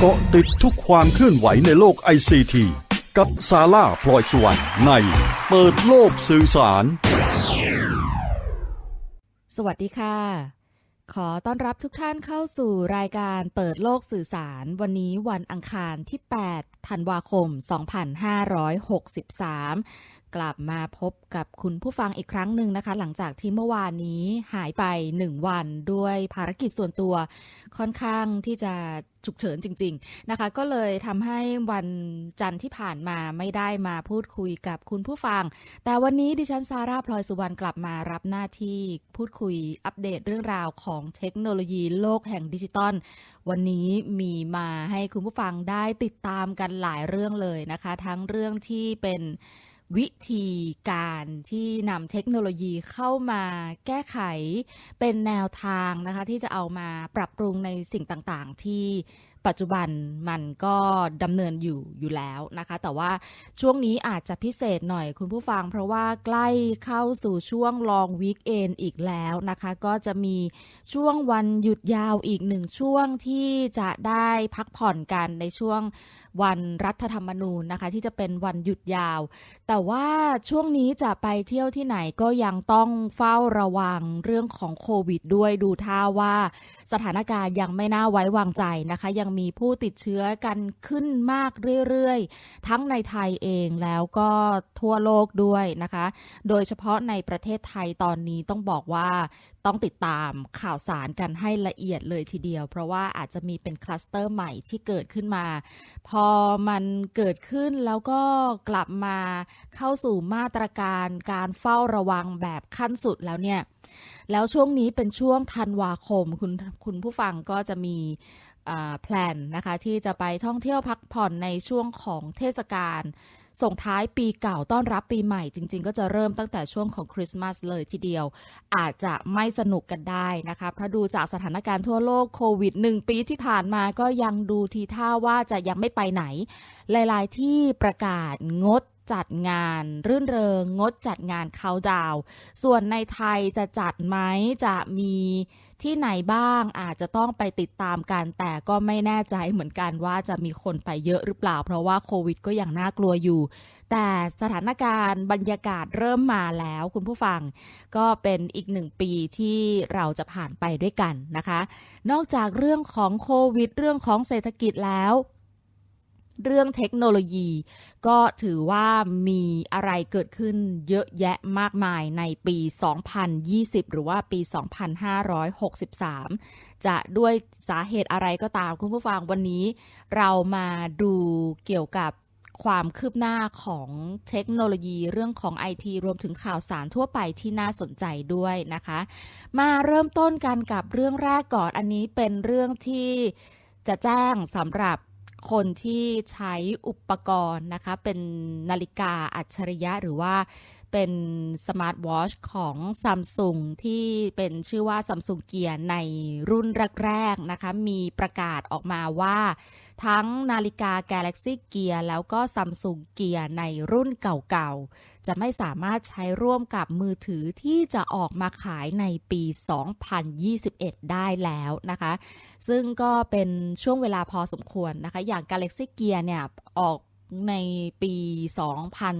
เกาะติดทุกความเคลื่อนไหวในโลกไอซีทีกับซาร่าพลอยสวรรค์ในเปิดโลกสื่อสาร สวัสดีค่ะ ขอต้อนรับทุกท่านเข้าสู่รายการเปิดโลกสื่อสาร วันนี้วันอังคารที่ 8 ธันวาคม 2563 กลับมาพบกับคุณผู้ฟังอีกครั้งหนึ่งนะคะ หลังจากที่เมื่อวานนี้หายไป 1 วันด้วยภารกิจส่วนตัวค่อนข้างที่จะฉุกเฉินจริง ๆนะคะ ก็เลยทำให้วันจันทร์ที่ผ่านมาไม่ได้มาพูดคุยกับคุณผู้ฟัง แต่วันนี้ดิฉันซาร่าพลอยสุวรรณกลับมารับหน้าที่พูดคุยอัปเดตเรื่องราวของเทคโนโลยีโลกแห่งดิจิตอลวันนี้มีมาให้คุณผู้ฟังได้ติดตามกันหลายเรื่องเลยนะคะ ทั้งเรื่องที่เป็น วิธีการที่นำเทคโนโลยีเข้ามาแก้ไขเป็นแนวทางนะคะ ที่จะเอามาปรับปรุงในสิ่งต่างๆ ที่ ปัจจุบันมันก็ดำเนินอยู่อยู่แล้วนะคะ แต่ว่าช่วงนี้อาจจะพิเศษหน่อยคุณผู้ฟัง เพราะว่าใกล้เข้าสู่ช่วงลองวีคเอนอีกแล้วนะคะ ก็จะมีช่วงวันหยุดยาวอีกหนึ่งช่วงที่จะได้พักผ่อนกันในช่วงวันรัฐธรรมนูญนะคะ ที่จะเป็นวันหยุดยาว แต่ว่าช่วงนี้จะไปเที่ยวที่ไหนก็ยังต้องเฝ้าระวังเรื่องของโควิด ด้วยดูท่าว่าสถานการณ์ยังไม่น่าไว้วางใจนะคะ ยังมีผู้ติดเชื้อกันขึ้นมากเรื่อยๆ ทั้งในไทยเองแล้วก็ทั่วโลกด้วยนะคะ โดยเฉพาะในประเทศไทยตอนนี้ต้องบอกว่าต้องติดตามข่าวสารกันให้ละเอียดเลยทีเดียว เพราะว่าอาจจะมีเป็นคลัสเตอร์ใหม่ที่เกิดขึ้นมา พอมันเกิดขึ้นแล้วก็กลับมาเข้าสู่มาตรการการเฝ้าระวังแบบขั้นสุดแล้วเนี่ย แล้วช่วงนี้เป็นช่วงธันวาคม คุณคุณผู้ฟังก็จะมี แพลนนะคะที่จะไปท่องเที่ยวพักผ่อนในช่วงของเทศกาลส่งท้ายปีเก่าต้อนรับปีใหม่จริง ๆ ก็จะเริ่มตั้งแต่ช่วงของคริสต์มาสเลยทีเดียว อาจจะไม่สนุกกันได้นะคะเพราะดูจากสถานการณ์ทั่วโลกโควิดหนึ่งปีที่ผ่านมาก็ยังดูทีท่าว่าจะยังไม่ไปไหน หลายๆ ที่ประกาศงดจัดงาน รื่นเริงงดจัดงานเขาดาว ส่วนในไทยจะจัดไหมจะมี ที่ไหนบ้างอาจจะต้องไปติดตามกัน แต่ก็ไม่แน่ใจเหมือนกันว่าจะมีคนไปเยอะหรือเปล่า เพราะว่าโควิดก็ยังน่ากลัวอยู่ แต่สถานการณ์บรรยากาศเริ่มมาแล้วคุณผู้ฟัง ก็เป็นอีกหนึ่งปีที่เราจะผ่านไปด้วยกันนะคะ นอกจากเรื่องของโควิด เรื่องของเศรษฐกิจแล้ว เรื่องเทคโนโลยี ก็ถือว่ามีอะไรเกิดขึ้นเยอะแยะมากมายในปี 2020 หรือว่าปี 2563 จะด้วยสาเหตุอะไรก็ตามคุณผู้ฟังวันนี้ เรามาดูเกี่ยวกับความคืบหน้าของเทคโนโลยีเรื่องของไอทีรวมถึงข่าวสารทั่วไปที่น่าสนใจด้วยนะคะ มาเริ่มต้นกันกับเรื่องแรกก่อนอันนี้เป็นเรื่องที่จะแจ้งสำหรับ คนที่ใช้อุปกรณ์นะคะเป็นนาฬิกาอัจฉริยะหรือว่า เป็นสมาร์ทวอชของซัมซุงที่เป็นชื่อว่าซัมซุงเกียร์ในรุ่นแรกๆนะคะ มีประกาศออกมาว่า ทั้งนาฬิกา Galaxy Gear แล้วก็ Samsung Gear ในรุ่นเก่าๆ จะไม่สามารถใช้ร่วมกับมือถือที่จะออกมาขายในปี 2021 ได้แล้วนะคะ ซึ่งก็เป็นช่วงเวลาพอสมควรนะคะ อย่าง Galaxy Gear เนี่ยออกในปี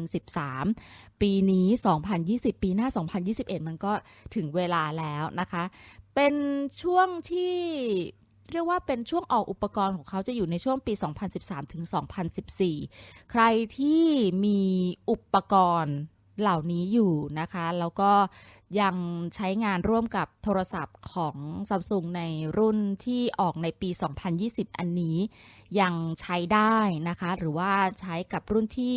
2013 ปีนี้ 2020 ปีหน้า 2021 มันก็ถึงเวลาแล้วนะคะ เป็นช่วงที่เรียกว่าเป็นช่วงออกอุปกรณ์ของเขาจะอยู่ในช่วงปี 2013 ถึง 2014 ใครที่มีอุปกรณ์ เหล่านี้อยู่นะคะ แล้วก็ยังใช้งานร่วมกับโทรศัพท์ของซัมซุงในรุ่นที่ออกในปี 2020 อันนี้ยังใช้ได้นะคะ หรือว่าใช้กับรุ่นที่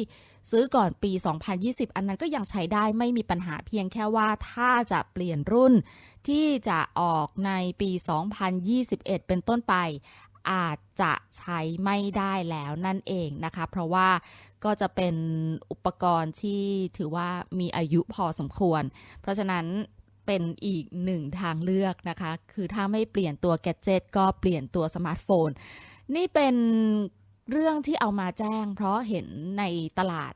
ซื้อก่อนปี 2020 อันนั้นก็ยังใช้ได้ไม่มีปัญหาเพียงแค่ว่าถ้าจะเปลี่ยนรุ่นที่จะออกในปี 2021 เป็นต้นไป อาจจะใช้ไม่ได้แล้วนั่นเองนะคะ เพราะว่าก็จะเป็นอุปกรณ์ที่ถือว่ามีอายุพอสมควร เพราะฉะนั้นเป็นอีกหนึ่งทางเลือกนะคะ คือถ้าไม่เปลี่ยนตัวแกจิตก็เปลี่ยนตัวสมาร์ทโฟน นี่เป็นเรื่องที่เอามาแจ้ง เพราะเห็นในตลาด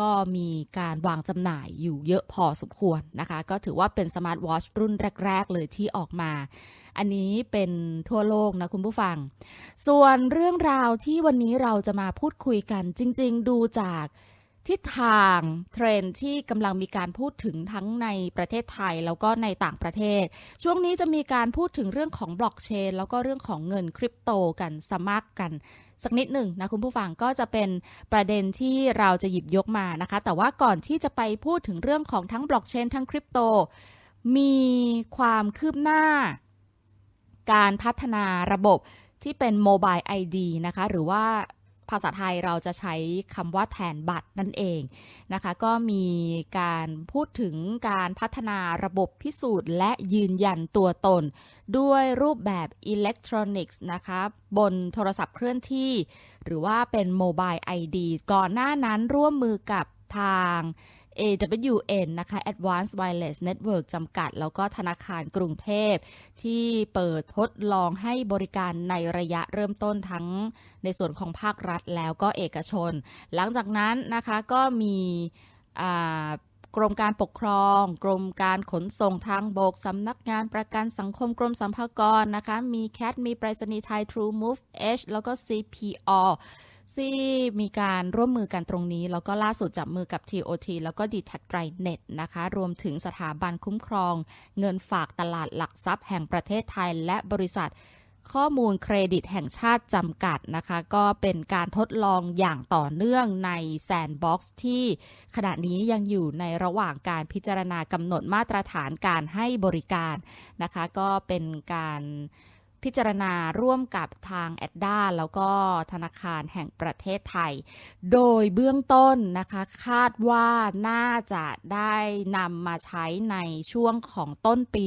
ก็มีการวางจำหน่ายอยู่เยอะพอสมควรนะคะ ก็ถือว่าเป็นสมาร์ทวอชรุ่นแรก ๆ เลยที่ออกมา อันนี้เป็นทั่วโลกนะคุณผู้ฟัง ส่วนเรื่องราวที่วันนี้เราจะมาพูดคุยกันจริง ๆ ดูจากทิศทางเทรนที่กำลังมีการพูดถึงทั้งในประเทศไทยแล้วก็ในต่างประเทศ ช่วงนี้จะมีการพูดถึงเรื่องของบล็อกเชนแล้วก็เรื่องของเงินคริปโตกันสมัครกัน สักนิดหนึ่งนะคุณผู้ฟังก็จะเป็นประเด็นที่เราจะหยิบยกมานะคะ แต่ว่าก่อนที่จะไปพูดถึงเรื่องของทั้งบล็อกเชนทั้งคริปโตมีความคืบหน้า การพัฒนาระบบที่เป็นโมบาย ID นะคะ หรือว่าภาษาไทยเราจะใช้คำว่าแทนบัตรนั่นเองนะคะ ก็มีการพูดถึงการพัฒนาระบบพิสูจน์ และยืนยันตัวตน ด้วยรูปแบบอิเล็กทรอนิกส์นะคะบนโทรศัพท์เคลื่อนที่ หรือว่าเป็นโมบาย ID ก่อนหน้านั้นร่วมมือกับทาง AWN นะคะ Advanced Wireless Network จำกัด แล้วก็ธนาคารกรุงเทพ ที่เปิดทดลองให้บริการในระยะเริ่มต้นทั้งในส่วนของภาครัฐแล้วก็เอกชน หลังจากนั้นนะคะก็มีกรมการปกครอง กรมการขนส่งทางบก สำนักงานประกันสังคมกรมสัมภากรนะคะ มีแคทมีไปรษณีย์ไทย True Move H แล้วก็ CPO ที่มีการร่วมมือกันตรงนี้ แล้วก็ล่าสุดจับมือกับ TOT แล้วก็ d t a c t r i n e t นะคะ รวมถึงสถาบันคุ้มครอง เงินฝากตลาดหลักทรัพย์แห่งประเทศไทย และบริษัทข้อมูลเครดิตแห่งชาติจำกัดนะคะ ก็เป็นการทดลองอย่างต่อเนื่องใน Sandbox ที่ขณะนี้ยังอยู่ในระหว่างการพิจารณากำหนดมาตรฐานการให้บริการนะคะ ก็เป็นการ พิจารณาร่วมกับทางแอดด้าแล้วก็ธนาคารแห่งประเทศไทย โดยเบื้องต้นนะคะคาดว่าน่าจะได้นำมาใช้ในช่วงของต้นปี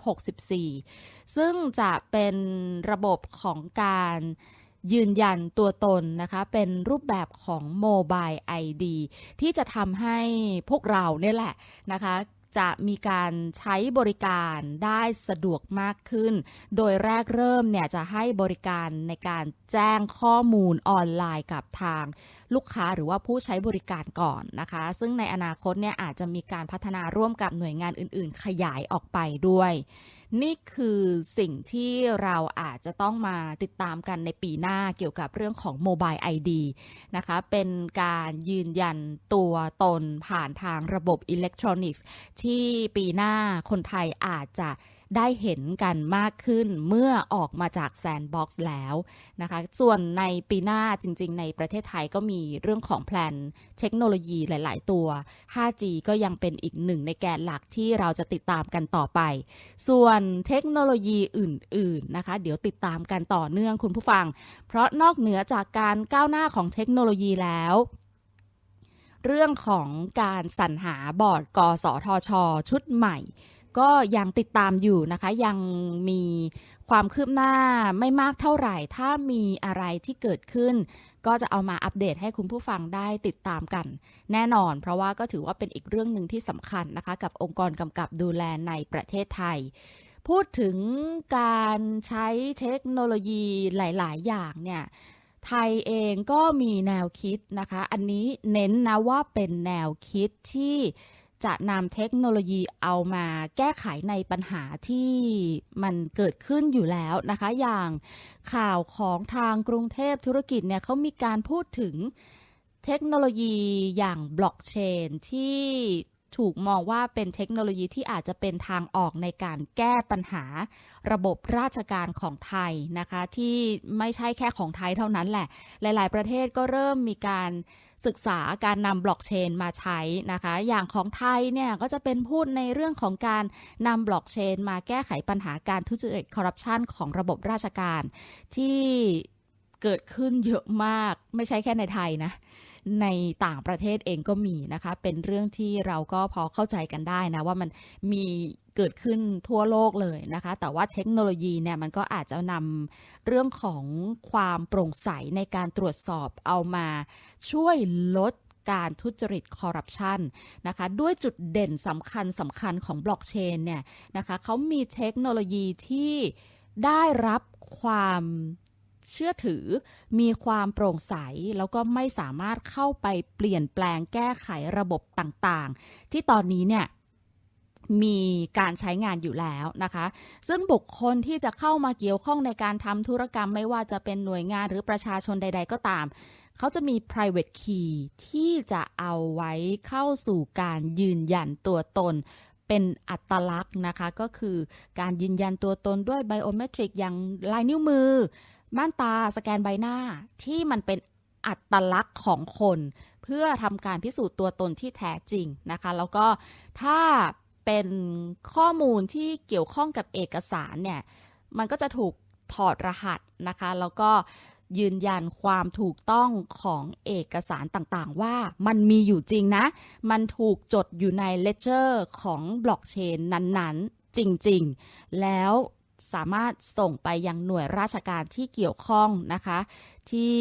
2564 ซึ่งจะเป็นระบบของการยืนยันตัวตนนะคะ เป็นรูปแบบของโมบาย ID ที่จะทำให้พวกเราเนี่ยแหละนะคะ จะมีการใช้บริการได้สะดวกมากขึ้น โดยแรกเริ่มเนี่ยจะให้บริการในการแจ้งข้อมูลออนไลน์กับทางลูกค้าหรือว่าผู้ใช้บริการก่อนนะคะ ซึ่งในอนาคตเนี่ยอาจจะมีการพัฒนาร่วมกับหน่วยงานอื่น ๆ ขยายออกไปด้วย นี่คือสิ่งที่เราอาจจะต้องมาติดตามกันในปีหน้าเกี่ยวกับเรื่องของโมบายไอดีนะคะ เป็นการยืนยันตัวตนผ่านทางระบบอิเล็กทรอนิกส์ ที่ปีหน้าคนไทยอาจจะ ได้เห็นกันมากขึ้นเมื่อออกมาจากแซนด์บ็อกซ์แล้วนะคะ ส่วนในปีหน้าจริงๆ ในประเทศไทยก็มีเรื่องของแพลนเทคโนโลยีหลายๆ ตัว 5G ก็ยังเป็นอีกหนึ่งในแกนหลักที่เราจะติดตามกันต่อไป ส่วนเทคโนโลยีอื่น ๆ นะคะ เดี๋ยวติดตามกันต่อเนื่องคุณผู้ฟัง เพราะนอกเหนือจากการก้าวหน้าของเทคโนโลยีแล้วเรื่องของการสรรหาบอร์ดกสทช ชุดใหม่ ก็ยังติดตามอยู่นะคะ ยังมีความคืบหน้าไม่มากเท่าไหร่ ถ้ามีอะไรที่เกิดขึ้น ก็จะเอามาอัปเดตให้คุณผู้ฟังได้ติดตามกัน แน่นอน เพราะว่าก็ถือว่าเป็นอีกเรื่องหนึ่งที่สำคัญนะคะ กับองค์กรกำกับดูแลในประเทศไทย พูดถึงการใช้เทคโนโลยีหลาย ๆ อย่างเนี่ยไทยเองก็มีแนวคิดนะคะ อันนี้เน้นนะว่าเป็นแนวคิดที่ จะนำเทคโนโลยีเอามาแก้ไขในปัญหาที่มันเกิดขึ้นอยู่แล้วนะคะ อย่างข่าวของทางกรุงเทพธุรกิจเนี่ยเขามีการพูดถึงเทคโนโลยีอย่างบล็อกเชนที่ถูกมองว่าเป็นเทคโนโลยีที่อาจจะเป็นทางออกในการแก้ปัญหาระบบราชการของไทยนะคะ ที่ไม่ใช่แค่ของไทยเท่านั้นแหละ หลาย ๆ ประเทศก็เริ่มมีการ ศึกษาการนำบล็อกเชนมาใช้นะคะ อย่างของไทยเนี่ยก็จะเป็นพูดในเรื่องของการนำบล็อกเชนมาแก้ไขปัญหาการทุจริตคอร์รัปชันของระบบราชการ ที่เกิดขึ้นเยอะมากไม่ใช่แค่ในไทยนะ ในต่างประเทศเองก็มีนะคะ เป็นเรื่องที่เราก็พอเข้าใจกันได้นะว่ามันมีเกิดขึ้นทั่วโลกเลยนะคะ แต่ว่าเทคโนโลยีเนี่ยมันก็อาจจะนำเรื่องของความโปร่งใสในการตรวจสอบเอามาช่วยลดการทุจริตคอร์รัปชันนะคะ ด้วยจุดเด่นสำคัญสำคัญของบล็อกเชนเนี่ยนะคะเขามีเทคโนโลยีที่ได้รับความ เชื่อถือ มีความโปร่งใส แล้วก็ไม่สามารถเข้าไปเปลี่ยนแปลงแก้ไขระบบต่างๆ ที่ตอนนี้เนี่ยมีการใช้งานอยู่แล้วนะคะ ซึ่งบุคคลที่จะเข้ามาเกี่ยวข้องในการทำธุรกรรมไม่ว่าจะเป็นหน่วยงานหรือประชาชนใด ๆ ก็ตาม เขาจะมี private key ที่จะเอาไว้เข้าสู่การยืนยันตัวตน เป็นอัตลักษณ์นะคะ ก็คือการยืนยันตัวตนด้วยไบโอเมตริกอย่างลายนิ้วมือ ม่านตาสแกนใบหน้าที่มันเป็นอัตลักษณ์ของคน เพื่อทำการพิสูจน์ตัวตนที่แท้จริงนะคะ แล้วก็ถ้าเป็นข้อมูลที่เกี่ยวข้องกับเอกสารเนี่ย มันก็จะถูกถอดรหัสนะคะ แล้วก็ยืนยันความถูกต้องของเอกสารต่างๆ ว่ามันมีอยู่จริงนะ มันถูกจดอยู่ในเลเจอร์ของบล็อกเชนนั้นๆ จริงๆ แล้ว สามารถส่งไปยังหน่วยราชการที่เกี่ยวข้องนะคะ ที่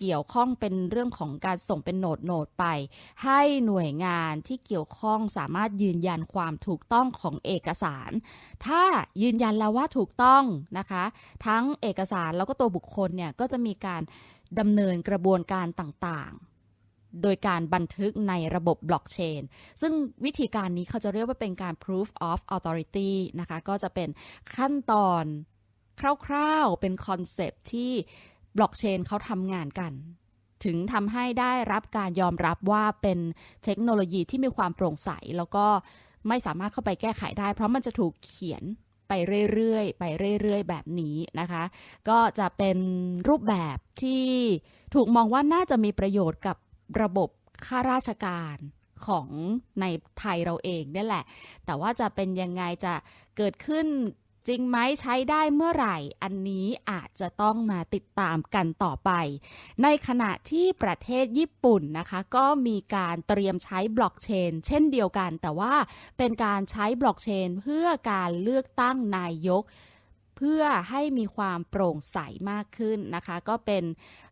เกี่ยวข้องเป็นเรื่องของการส่งเป็นโนดโนดไป ให้หน่วยงานที่เกี่ยวข้องสามารถยืนยันความถูกต้องของเอกสาร ถ้ายืนยันแล้วว่าถูกต้องนะคะ ทั้งเอกสารแล้วก็ตัวบุคคลเนี่ยก็จะมีการดำเนินกระบวนการต่างๆ โดยการบันทึกในระบบบล็อกเชน ซึ่งวิธีการนี้เขาจะเรียกว่าเป็นการ proof of authority นะคะ ก็จะเป็นขั้นตอนคร่าวๆ เป็นคอนเซปที่บล็อกเชนเขาทำงานกัน ถึงทำให้ได้รับการยอมรับว่าเป็นเทคโนโลยีที่มีความโปร่งใส แล้วก็ไม่สามารถเข้าไปแก้ไขได้ เพราะมันจะถูกเขียนไปเรื่อยๆ ไปเรื่อยๆ แบบนี้นะคะ ก็จะเป็นรูปแบบที่ถูกมองว่าน่าจะมีประโยชน์กับ ระบบข้าราชการของในไทยเราเองเนี่ยแหละ แต่ว่าจะเป็นยังไงจะเกิดขึ้นจริงไหมใช้ได้เมื่อไหร่ อันนี้อาจจะต้องมาติดตามกันต่อไป ในขณะที่ประเทศญี่ปุ่นนะคะ ก็มีการเตรียมใช้บล็อกเชน เช่นเดียวกัน แต่ว่าเป็นการใช้บล็อกเชน เพื่อการเลือกตั้งนายก พื่อให้มีความโปร่งใสมากขึ้นนะคะ ก็เป็น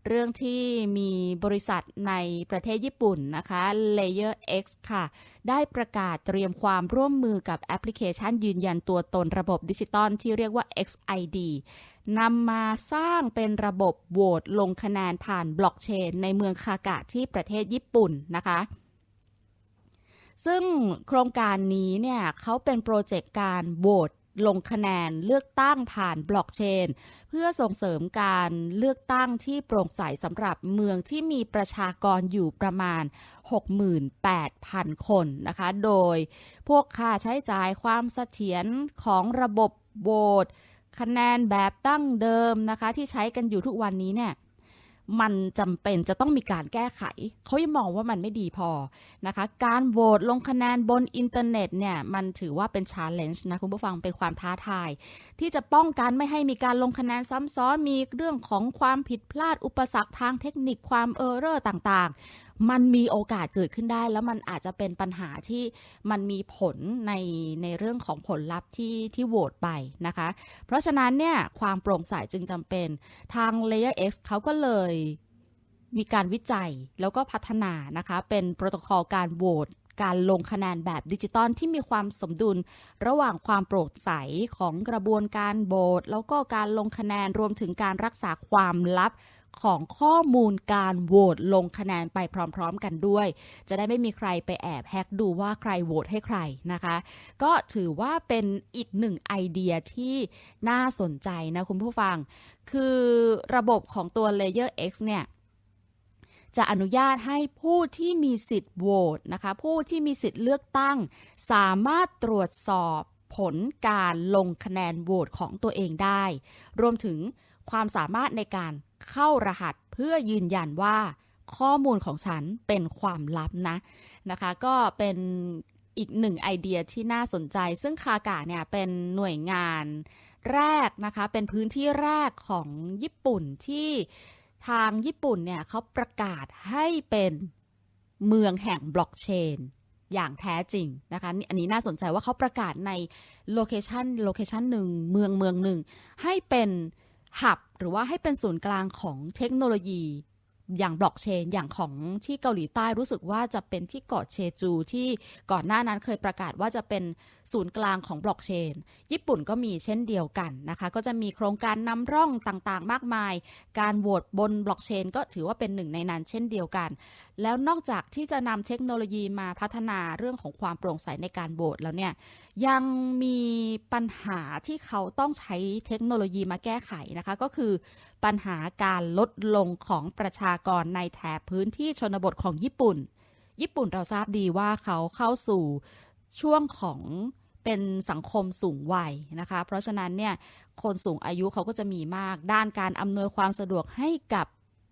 เรื่องที่มีบริษัทในประเทศญี่ปุ่นนะคะ Layer X ค่ะ ได้ประกาศเตรียมความร่วมมือกับแอปพลิเคชันยืนยันตัวตนระบบดิจิตอลที่เรียกว่า XID นำมาสร้างเป็นระบบโหวตลงคะแนนผ่านบล็อกเชน ในเมืองคากะที่ประเทศญี่ปุ่นนะคะซึ่งโครงการนี้เนี่ยเขาเป็นโปรเจกต์การโหวต ลงคะแนนเลือกตั้งผ่านบล็อกเชน เพื่อส่งเสริมการเลือกตั้งที่โปร่งใสสำหรับเมืองที่มีประชากรอยู่ประมาณ 68,000 คนนะคะ โดยพวกค่าใช้จ่ายความเสถียรของระบบโหวตคะแนนแบบตั้งเดิมนะคะ ที่ใช้กันอยู่ทุกวันนี้เนี่ย มันจำเป็นจะต้องมีการแก้ไข เขายังมองว่ามันไม่ดีพอนะคะ การโหวตลงคะแนนบนอินเทอร์เน็ตเนี่ย มันถือว่าเป็นชาเลนจ์นะ คุณผู้ฟังเป็นความท้าทาย ที่จะป้องกันไม่ให้มีการลงคะแนนซ้ำซ้อนมีเรื่องของความผิดพลาดอุปสรรคทางเทคนิคความเออร์เรอร์ต่างๆ มันมีโอกาสเกิดขึ้นได้ แล้วมันอาจจะเป็นปัญหาที่มันมีผลในในเรื่องของผลลัพธ์ที่ที่โหวตไปนะคะ เพราะฉะนั้นเนี่ยความโปร่งใสจึงจำเป็นทาง Layer X เขาก็เลยมีการวิจัยแล้วก็พัฒนานะคะ เป็นโปรโตคอลการโหวตการลงคะแนนแบบดิจิตอลที่มีความสมดุลระหว่างความโปร่งใสของกระบวนการโหวตแล้วก็การลงคะแนนรวมถึงการรักษาความลับ ของข้อมูลการโหวตลงคะแนนไปพร้อม ๆ กันด้วย จะได้ไม่มีใครไปแอบแฮกดูว่าใครโหวตให้ใครนะคะ ก็ถือว่าเป็นอีกหนึ่งไอเดียที่น่าสนใจนะคุณผู้ฟัง คือระบบของตัว Layer X เนี่ยจะอนุญาตให้ผู้ที่มีสิทธิ์โหวตนะคะ ผู้ที่มีสิทธิ์เลือกตั้ง สามารถตรวจสอบผลการลงคะแนนโหวตของตัวเองได้ รวมถึงความสามารถในการ เข้ารหัสเพื่อยืนยันว่าข้อมูลของฉันเป็นความลับนะนะคะ ก็เป็นอีกหนึ่งไอเดียที่น่าสนใจ ซึ่งคากะเนี่ยเป็นหน่วยงานแรกนะคะ เป็นพื้นที่แรกของญี่ปุ่นที่ทางญี่ปุ่นเนี่ยเขาประกาศให้เป็นเมืองแห่งบล็อกเชนอย่างแท้จริงนะคะ อันนี้น่าสนใจว่าเขาประกาศในโลเคชันโลเคชันหนึ่งเมืองเมืองหนึ่งให้เป็น หับหรือว่าให้เป็นศูนย์กลางของเทคโนโลยี อย่างบล็อกเชน อย่างของที่เกาหลีใต้รู้สึกว่าจะเป็นที่เกาะเชจูที่ก่อนหน้านั้นเคยประกาศว่าจะเป็นศูนย์กลางของบล็อกเชน ญี่ปุ่นก็มีเช่นเดียวกันนะคะ ก็จะมีโครงการนำร่องต่างๆ มากมาย การโหวตบนบล็อกเชน ก็ถือว่าเป็นหนึ่งในนั้นเช่นเดียวกัน แล้วนอกจากที่จะนำเทคโนโลยีมาพัฒนาเรื่องของความโปร่งใสในการโหวตแล้วเนี่ยยังมีปัญหาที่เขาต้องใช้เทคโนโลยีมาแก้ไขนะคะ ก็คือปัญหาการลดลงของประชากรในแถบพื้นที่ชนบทของญี่ปุ่น ญี่ปุ่นเราทราบดีว่าเขาเข้าสู่ช่วงของเป็นสังคมสูงวัยนะคะ เพราะฉะนั้นเนี่ยคนสูงอายุเขาก็จะมีมากด้านการอำนวยความสะดวกให้กับ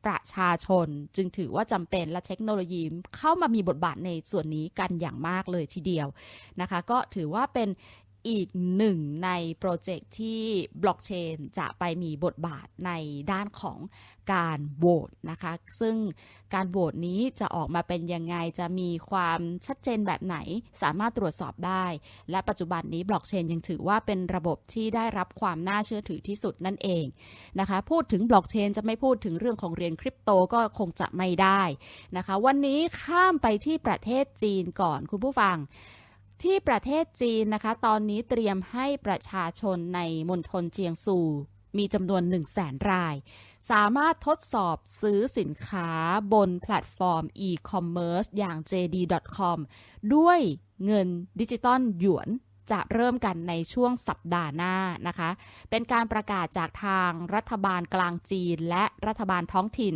ประชาชน จึงถือว่าจำเป็นและเทคโนโลยีเข้ามามีบทบาทในส่วนนี้กันอย่างมากเลยทีเดียวนะคะ ก็ถือว่าเป็น อีกหนึ่งในโปรเจกต์ที่บล็อกเชนจะไปมีบทบาทในด้านของการโหวตนะคะ ซึ่งการโหวตนี้จะออกมาเป็นยังไง จะมีความชัดเจนแบบไหน สามารถตรวจสอบได้ และปัจจุบันนี้บล็อกเชนยังถือว่าเป็นระบบที่ได้รับความน่าเชื่อถือที่สุดนั่นเองนะคะ พูดถึงบล็อกเชนจะไม่พูดถึงเรื่องของเหรียญคริปโตก็คงจะไม่ได้นะคะ วันนี้ข้ามไปที่ประเทศจีนก่อนคุณผู้ฟัง ที่ประเทศจีนนะคะ ตอนนี้เตรียมให้ประชาชนในมณฑลเจียงซูมีจำนวน 1 0 0 0 0แสนราย สามารถทดสอบซื้อสินค้าบนแพลตฟอร์ม e-commerce อย่าง JD.com ด้วยเงินดิจิตอลหยวน จะเริ่มกันในช่วงสัปดาห์หน้านะคะ เป็นการประกาศจากทางรัฐบาลกลางจีนและรัฐบาลท้องถิ่น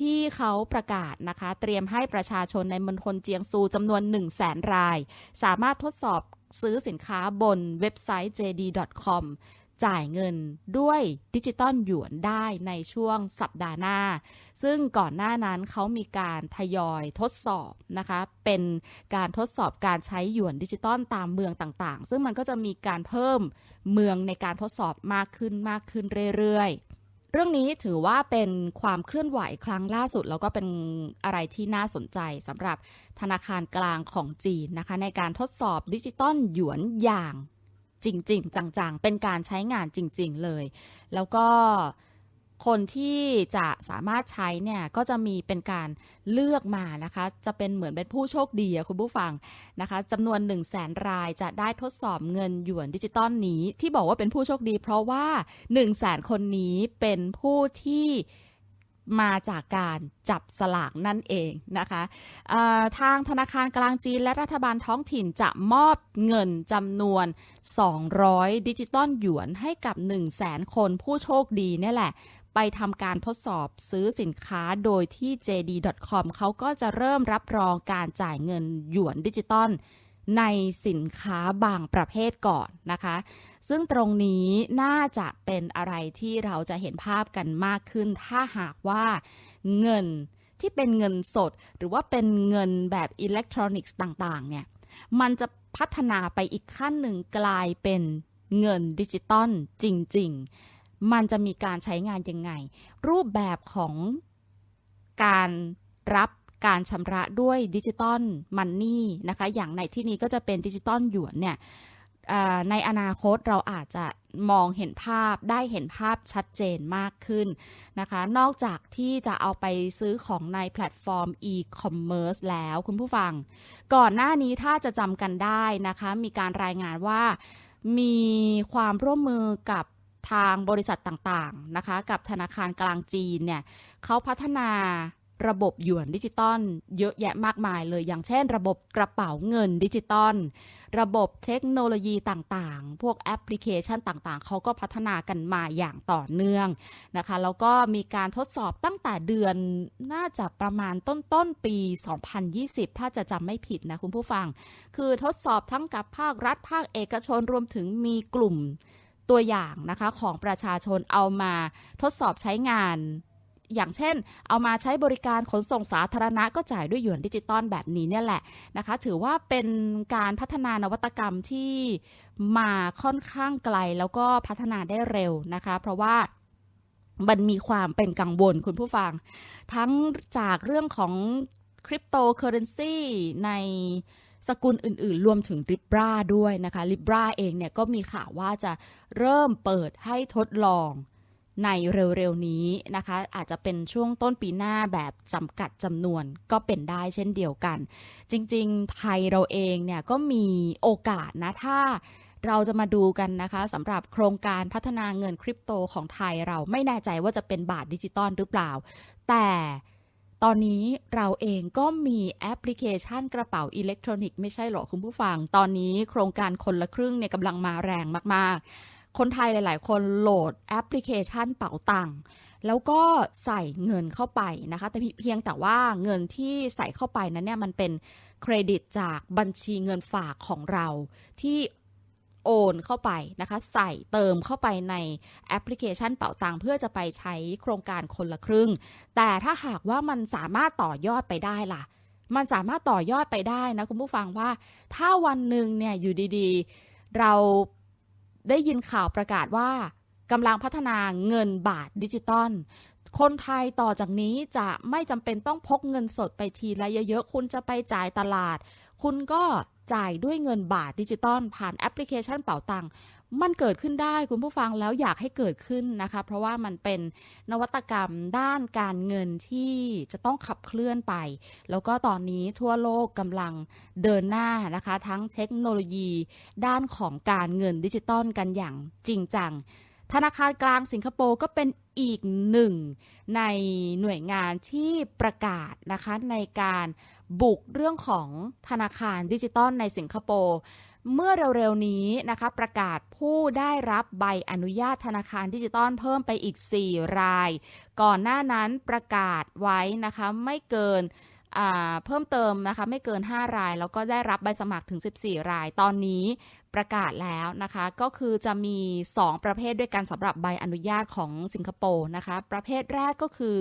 ที่เขาประกาศนะคะ เตรียมให้ประชาชนในมณฑลเจียงซูจำนวน 1 0 0 0 0แสนราย สามารถทดสอบซื้อสินค้าบนเว็บไซต์ JD.com จ่ายเงินด้วยดิจิตอลหยวนได้ในช่วงสัปดาห์หน้า ซึ่งก่อนหน้านั้นเขามีการทยอยทดสอบนะคะ เป็นการทดสอบการใช้หยวนดิจิตอลตามเมืองต่างๆ ซึ่งมันก็จะมีการเพิ่มเมืองในการทดสอบมากขึ้นมากขึ้นเรื่อยๆเรื่องนี้ถือว่าเป็นความเคลื่อนไหวครั้งล่าสุด แล้วก็เป็นอะไรที่น่าสนใจสำหรับธนาคารกลางของจีนนะคะ ในการทดสอบดิจิตอลหยวนอย่าง จริง ๆ จัง ๆ เป็นการใช้งานจริง ๆ เลย แล้วก็คนที่จะสามารถใช้เนี่ยก็จะมีเป็นการเลือกมานะคะ จะเป็นเหมือนเป็นผู้โชคดีคุณผู้ฟังนะคะจำนวน 1 0 0 0 0แสนรายจะได้ทดสอบเงินหยวนดิจิตอลนี้ ที่บอกว่าเป็นผู้โชคดี เพราะว่า 1 0 0 0 0แสนคนนี้เป็นผู้ที่ มาจากการจับสลากนั่นเองนะคะทางธนาคารกลางจีนและรัฐบาลท้องถิ่นจะมอบเงินจำนวน 200 ดิจิตอลหยวนให้กับ 1 0 0 0 0แสนคนผู้โชคดีนี่แหละ ไปทำการทดสอบซื้อสินค้าโดยที่ JD.com เขาก็จะเริ่มรับรองการจ่ายเงินหยวนดิจิตอลในสินค้าบางประเภทก่อนนะคะ ซึ่งตรงนี้น่าจะเป็นอะไรที่เราจะเห็นภาพกันมากขึ้น ถ้าหากว่าเงินที่เป็นเงินสด หรือว่าเป็นเงินแบบอิเล็กทรอนิกส์ต่างๆเนี่ยมันจะพัฒนาไปอีกขั้นหนึ่งกลายเป็นเงินดิจิตอลจริง ๆ มันจะมีการใช้งานยังไง รูปแบบของการรับการชำระด้วยดิจิตอลมันนี่นะคะ อย่างในที่นี้ก็จะเป็นดิจิตอลหยวนเนี่ย ในอนาคตเราอาจจะมองเห็นภาพได้เห็นภาพชัดเจนมากขึ้นนะคะ นอกจากที่จะเอาไปซื้อของในแพลตฟอร์ม e-commerce แล้วคุณผู้ฟัง ก่อนหน้านี้ถ้าจะจำกันได้นะคะ มีการรายงานว่ามีความร่วมมือกับทางบริษัทต่างๆนะคะ กับธนาคารกลางจีนเนี่ยเขาพัฒนา ระบบหยวนดิจิตอลเยอะแยะมากมายเลย อย่างเช่น ระบบกระเป๋าเงินดิจิตอลระบบเทคโนโลยีต่างๆ พวกแอปพลิเคชันต่างๆ เขาก็พัฒนากันมาอย่างต่อเนื่องนะคะ แล้วก็มีการทดสอบตั้งแต่เดือนน่าจะประมาณต้นต้นปี 2020 ถ้าจะจำไม่ผิดนะคุณผู้ฟัง คือทดสอบทั้งกับภาครัฐภาคเอกชนรวมถึงมีกลุ่มตัวอย่างนะคะของประชาชนเอามาทดสอบใช้งาน อย่างเช่น เอามาใช้บริการขนส่งสาธารณะก็จ่ายด้วยหยวนดิจิตอลแบบนี้เนี่ยแหละนะคะ ถือว่าเป็นการพัฒนานวัตกรรมที่มาค่อนข้างไกลแล้วก็พัฒนาได้เร็วนะคะ เพราะว่ามันมีความเป็นกังวลคุณผู้ฟัง ทั้งจากเรื่องของคริปโตเคอเรนซีในสกุลอื่นๆ รวมถึง Libra ด้วยนะคะ Libra เองเนี่ยก็มีข่าวว่าจะเริ่มเปิดให้ทดลอง ในเร็วๆนี้นะคะ อาจจะเป็นช่วงต้นปีหน้าแบบจำกัดจำนวนก็เป็นได้เช่นเดียวกัน จริงๆ ไทยเราเองเนี่ยก็มีโอกาสนะถ้าเราจะมาดูกันนะคะสำหรับโครงการพัฒนาเงินคริปโตของไทยเราไม่แน่ใจว่าจะเป็นบาทดิจิตอลหรือเปล่า แต่ตอนนี้เราเองก็มีแอปพลิเคชันกระเป๋าอิเล็กทรอนิกส์ไม่ใช่หรอคุณผู้ฟัง ตอนนี้โครงการคนละครึ่งเนี่ยกำลังมาแรงมากๆ คนไทยหลาย ๆ คนโหลดแอปพลิเคชันเป๋าตังค์แล้วก็ใส่เงินเข้าไปนะคะ แต่เพียงแต่ว่าเงินที่ใส่เข้าไปนั้นเนี่ยมันเป็นเครดิตจากบัญชีเงินฝากของเราที่โอนเข้าไปนะคะ ใส่เติมเข้าไปในแอปพลิเคชันเป๋าตังค์เพื่อจะไปใช้โครงการคนละครึ่ง แต่ถ้าหากว่ามันสามารถต่อยอดไปได้ล่ะ มันสามารถต่อยอดไปได้นะคุณผู้ฟังว่า ถ้าวันหนึ่งเนี่ยอยู่ดีๆ เรา ได้ยินข่าวประกาศว่ากำลังพัฒนาเงินบาทดิจิตอลคนไทยต่อจากนี้จะไม่จำเป็นต้องพกเงินสดไปทีละเยอะๆ คุณจะไปจ่ายตลาด คุณก็จ่ายด้วยเงินบาทดิจิตอลผ่านแอปพลิเคชันเป๋าตังค์ มันเกิดขึ้นได้คุณผู้ฟังแล้วอยากให้เกิดขึ้นนะคะ เพราะว่ามันเป็นนวัตกรรมด้านการเงินที่จะต้องขับเคลื่อนไป แล้วก็ตอนนี้ทั่วโลกกำลังเดินหน้านะคะ ทั้งเทคโนโลยี ด้านของการเงินดิจิตอลกันอย่างจริงจังธนาคารกลางสิงคโปร์ก็เป็นอีกหนึ่งในหน่วยงานที่ประกาศนะคะในการบุกเรื่องของธนาคารดิจิตอลในสิงคโปร์ เมื่อเร็วๆนี้นะคะประกาศผู้ได้รับใบอนุญาตธนาคารดิจิตอลเพิ่มไปอีก 4 ราย ก่อนหน้านั้นประกาศไว้นะคะไม่เกินเพิ่มเติมนะคะไม่เกิน 5 ราย แล้วก็ได้รับใบสมัครถึง 14 ราย ตอนนี้ประกาศแล้วนะคะ ก็คือจะมี 2 ประเภทด้วยกันสำหรับใบอนุญาตของสิงคโปร์นะคะ ประเภทแรกก็คือ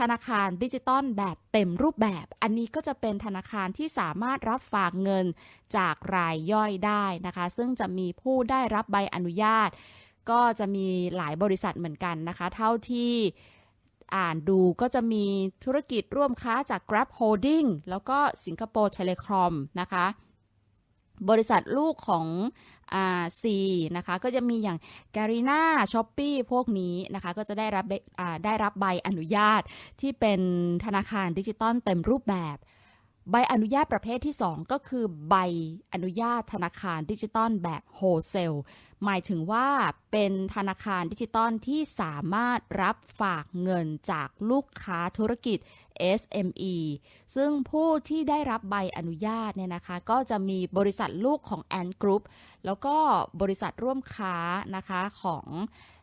ธนาคารดิจิตอลแบบเต็มรูปแบบ อันนี้ก็จะเป็นธนาคารที่สามารถรับฝากเงินจากรายย่อยได้นะคะ ซึ่งจะมีผู้ได้รับใบอนุญาต ก็จะมีหลายบริษัทเหมือนกันนะคะ เท่าที่อ่านดูก็จะมีธุรกิจร่วมค้าจาก Grab Holding แล้วก็สิงคโปร์เทเลคอมนะคะ บริษัทลูกของ่าซีนะคะก็จะมีอย่าง Garena s h o p e e พวกนี้นะคะก็จะได้รับได้รับใบอนุญาตที่เป็นธนาคารดิจิตอลเต็มรูปแบบ ใบอนุญาตประเภทที่ 2 ก็คือใบอนุญาตธนาคารดิจิตอลแบบโฮเซลหมายถึงว่าเป็นธนาคารดิจิตอลที่สามารถรับฝากเงินจากลูกค้าธุรกิจ SME ซึ่งผู้ที่ได้รับใบอนุญาตเนี่ยนะคะ ก็จะมีบริษัทลูกของ Ant Group แล้วก็บริษัทร่วมค้านะคะของ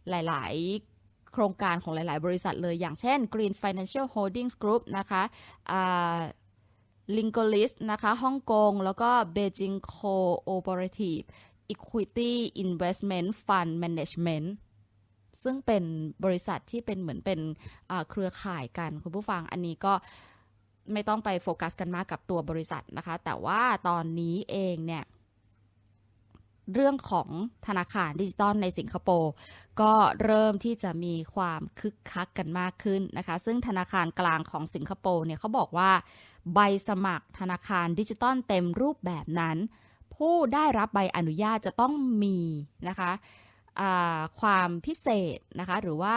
หลาย ๆ โครงการของหลาย ๆ บริษัทเลยอย่างเช่น Green Financial Holdings Group นะคะลิงโกลิสนะคะฮ่องกง แล้วก็ Beijing Cooperative Equity Investment Fund Management ซึ่งเป็นบริษัทที่เป็นเหมือนเป็นเครือข่ายกันคุณผู้ฟังอันนี้ก็ไม่ต้องไปโฟกัสกันมากกับตัวบริษัทนะคะ แต่ว่าตอนนี้เองเนี่ย เรื่องของธนาคารดิจิตอลในสิงคโปร์ก็เริ่มที่จะมีความคึกคักกันมากขึ้นนะคะ ซึ่งธนาคารกลางของสิงคโปร์เนี่ยเขาบอกว่า ใบสมัครธนาคารดิจิตอลเต็มรูปแบบนั้น ผู้ได้รับใบอนุญาตจะต้องมีนะคะ ความพิเศษนะคะ หรือว่า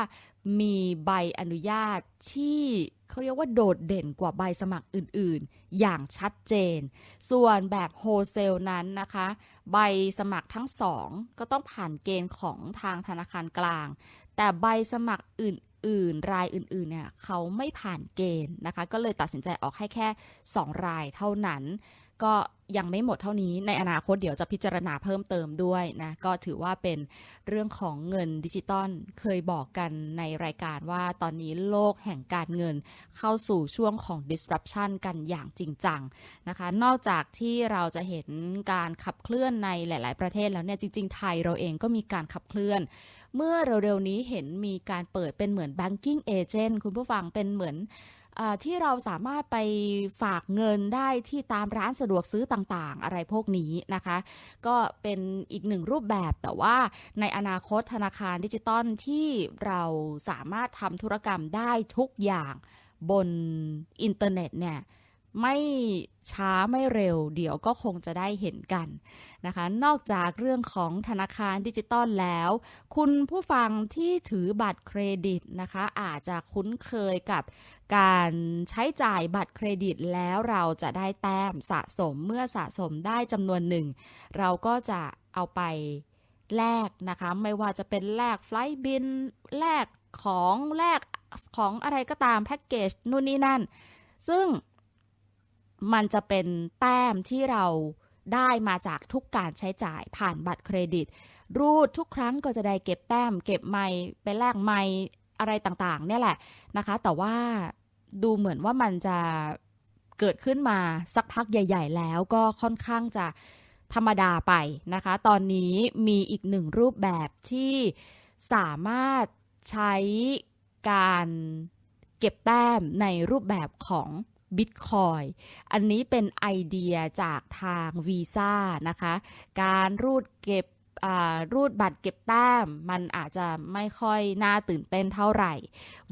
มีใบอนุญาตที่เขาเรียกว่าโดดเด่นกว่าใบสมัครอื่นๆ อย่างชัดเจน ส่วนแบบโฮเซลนั้นนะคะ ใบสมัครทั้งสองก็ต้องผ่านเกณฑ์ของทางธนาคารกลาง แต่ใบสมัครอื่นๆ รายอื่นๆ เนี่ยเขาไม่ผ่านเกณฑ์นะคะ ก็เลยตัดสินใจออกให้แค่ 2 รายเท่านั้น ก็ ยังไม่หมดเท่านี้ในอนาคตเดี๋ยวจะพิจารณาเพิ่มเติมด้วยนะ ก็ถือว่าเป็นเรื่องของเงินดิจิตอลเคยบอกกันในรายการว่าตอนนี้โลกแห่งการเงินเข้าสู่ช่วงของ disruption กันอย่างจริงจังนะคะ นอกจากที่เราจะเห็นการขับเคลื่อนในหลาย ๆ ประเทศแล้วเนี่ยจริง ๆ ไทยเราเองก็มีการขับเคลื่อนเมื่อเร็วๆนี้เห็นมีการเปิดเป็นเหมือน banking agent คุณผู้ฟังเป็นเหมือน ที่เราสามารถไปฝากเงินได้ที่ตามร้านสะดวกซื้อต่างๆ อะไรพวกนี้นะคะ ก็เป็นอีกหนึ่งรูปแบบแต่ว่าในอนาคตธนาคารดิจิตอลที่เราสามารถทำธุรกรรมได้ทุกอย่างบนอินเทอร์เน็ตเนี่ยไม่ช้าไม่เร็ว เดี๋ยวก็คงจะได้เห็นกันนะคะ นอกจากเรื่องของธนาคารดิจิตอลแล้ว คุณผู้ฟังที่ถือบัตรเครดิตนะคะ อาจจะคุ้นเคยกับ การใช้จ่ายบัตรเครดิตแล้วเราจะได้แต้มสะสมเมื่อสะสมได้จำนวนหนึ่ง เราก็จะเอาไปแลกนะคะ ไม่ว่าจะเป็นแลกไฟล์บินแลกของแลกของอะไรก็ตามแพ็กเกจนู่นนี่นั่น ซึ่งมันจะเป็นแต้มที่เราได้มาจากทุกการใช้จ่ายผ่านบัตรเครดิต รูดทุกครั้งก็จะได้เก็บแต้ม เก็บไมล์ไปแลกไมล์อะไรต่างๆ เนี่ยแหละนะคะ แต่ว่า ดูเหมือนว่ามันจะเกิดขึ้นมาสักพักใหญ่ ๆ แล้วก็ค่อนข้างจะธรรมดาไปนะคะ ตอนนี้มีอีกหนึ่งรูปแบบที่สามารถใช้การเก็บแต้มในรูปแบบของ Bitcoin อันนี้เป็นไอเดียจากทางวีซ่านะคะ การรูดเก็บ รูดบัตรเก็บแต้ม มันอาจจะไม่ค่อยน่าตื่นเต้นเท่าไหร่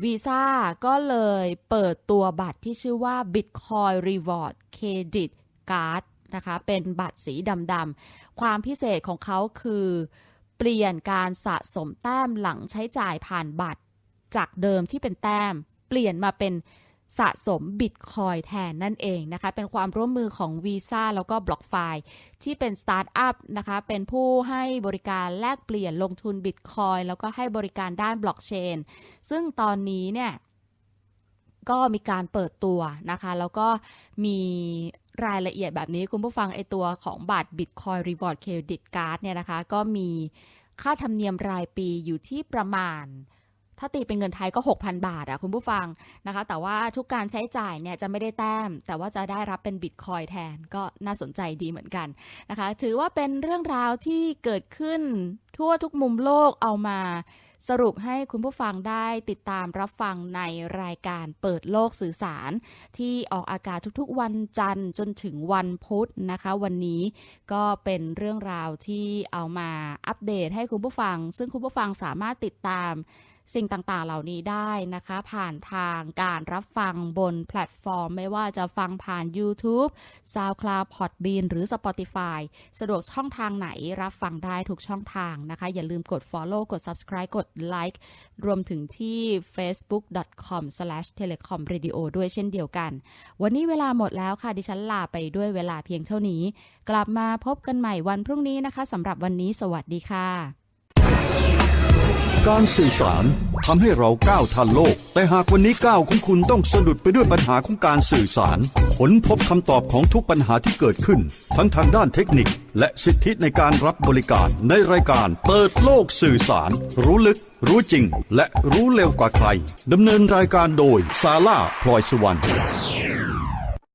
วีซ่าก็เลยเปิดตัวบัตรที่ชื่อว่า Bitcoin Reward Credit Card นะคะเป็นบัตรสีดำๆความพิเศษของเขาคือเปลี่ยนการสะสมแต้มหลังใช้จ่ายผ่านบัตร จากเดิมที่เป็นแต้ม เปลี่ยนมาเป็น สะสมบิตคอยแทนนั่นเองนะคะ เป็นความร่วมมือของ Visa แล้วก็ BlockFi ที่เป็นสตาร์ทอัพนะคะ เป็นผู้ให้บริการแลกเปลี่ยนลงทุนบิตคอยแล้วก็ให้บริการด้านบล็อกเชน ซึ่งตอนนี้เนี่ยก็มีการเปิดตัวนะคะ แล้วก็มีรายละเอียดแบบนี้คุณผู้ฟังไอตัวของบัตร Bitcoin Reward Credit Card เนี่ยนะคะ ก็มีค่าธรรมเนียมรายปีอยู่ที่ประมาณ ถ้าตีเป็นเงินไทยก็ 6,000 บาทอะคุณผู้ฟังนะคะ แต่ว่าทุกการใช้จ่ายเนี่ยจะไม่ได้แต้ม แต่ว่าจะได้รับเป็นบิตคอยแทนก็น่าสนใจดีเหมือนกันนะคะ ถือว่าเป็นเรื่องราวที่เกิดขึ้นทั่วทุกมุมโลกเอามาสรุปให้คุณผู้ฟังได้ติดตามรับฟังในรายการเปิดโลกสื่อสาร ที่ออกอากาศทุกๆ วันจันทร์จนถึงวันพุธนะคะ วันนี้ก็เป็นเรื่องราวที่เอามาอัปเดตให้คุณผู้ฟัง ซึ่งคุณผู้ฟังสามารถติดตาม สิ่งต่างๆ เหล่านี้ได้นะคะ ผ่านทางการรับฟังบนแพลตฟอร์ม ไม่ว่าจะฟังผ่าน YouTube SoundCloud Podbean หรือ Spotify สะดวกช่องทางไหนรับฟังได้ทุกช่องทางนะคะ อย่าลืมกด Follow กด Subscribe กด Like รวมถึงที่ facebook.com/telecomradio ด้วยเช่นเดียวกัน วันนี้เวลาหมดแล้วค่ะ ดิฉันลาไปด้วยเวลาเพียงเท่านี้ กลับมาพบกันใหม่วันพรุ่งนี้นะคะสำหรับวันนี้สวัสดีค่ะ การสื่อสารทำให้เราก้าวทันโลก แต่หากวันนี้ก้าวของคุณต้องสะดุดไปด้วยปัญหาของการสื่อสารค้นพบคำตอบของทุกปัญหาที่เกิดขึ้น ทั้งทางด้านเทคนิค และสิทธิในการรับบริการในรายการเปิดโลกสื่อสาร รู้ลึก รู้จริง และรู้เร็วกว่าใครดำเนินรายการโดยซาร่าพลอยสุวรรณ